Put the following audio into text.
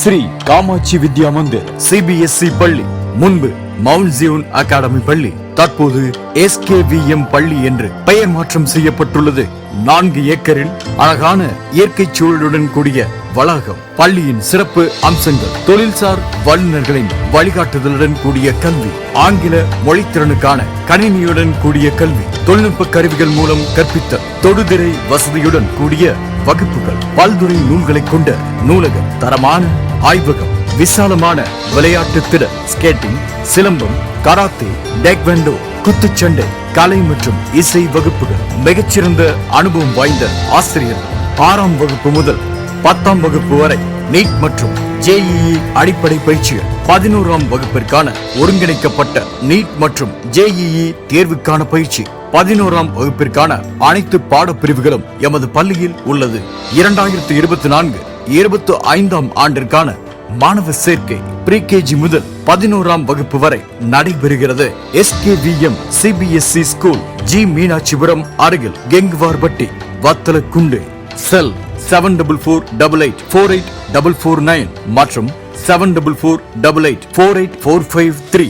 Sri Kamakshi Vidya Mandir CBSE பள்ளி முன்பு mount Zion academy பள்ளி தற்போது எஸ்கேவிஎம் பள்ளி என்று பெயர் மாற்றம் செய்யப்பட்டுள்ளது. நான்கு ஏக்கரில் அழகான இயற்கை சூழலுடன் கூடிய வளாகம் பள்ளியின் சிறப்பு அம்சங்கள் தொழில்சார் வல்லுநர்களின் வழிகாட்டுதலுடன் கூடிய கல்வி ஆங்கில மொழித்திறனுக்கான கணினியுடன் கூடிய கல்வி தொழில்நுட்ப கருவிகள் மூலம் கற்பித்த தொடுதிரை வசதியுடன் கூடிய வகுப்புகள் பல்துறை நூல்களை கொண்ட நூலகம் தரமான ஆய்வகம் விசாலமான விளையாட்டு திட ஸ்கேட்டிங் சிலம்பம் கராத்தே டேக்வெண்டோ குத்துச்சண்டை கலை மற்றும் இசை வகுப்புகள் மிகச்சிறந்த அனுபவம் வாய்ந்த ஆசிரியர். ஆறாம் வகுப்பு முதல் பத்தாம் வகுப்பு வரை நீட் மற்றும் ஜேஇஇ அடிப்படை பயிற்சிகள். பதினோராம் வகுப்பிற்கான ஒருங்கிணைக்கப்பட்ட நீட் மற்றும் ஜேஇஇ தேர்வுக்கான பயிற்சி. பதினோராம் வகுப்பிற்கான அனைத்து பாடப்பிரிவுகளும் எமது பள்ளியில் உள்ளது. இரண்டாயிரத்தி இருபத்தி நான்கு இருபத்தி ஐந்தாம் ஆண்டிற்கான மாணவ சேர்க்கை ப்ரீ கேஜி முதல் பதினோராம் வகுப்பு வரை நடைபெறுகிறது. SKVM CBSE school G Meenakshipuram அருகில் Kenguvarpatti Vathalagundu cell seven double four double eight four eight double four nine மற்றும் seven double four double eight four eight four five three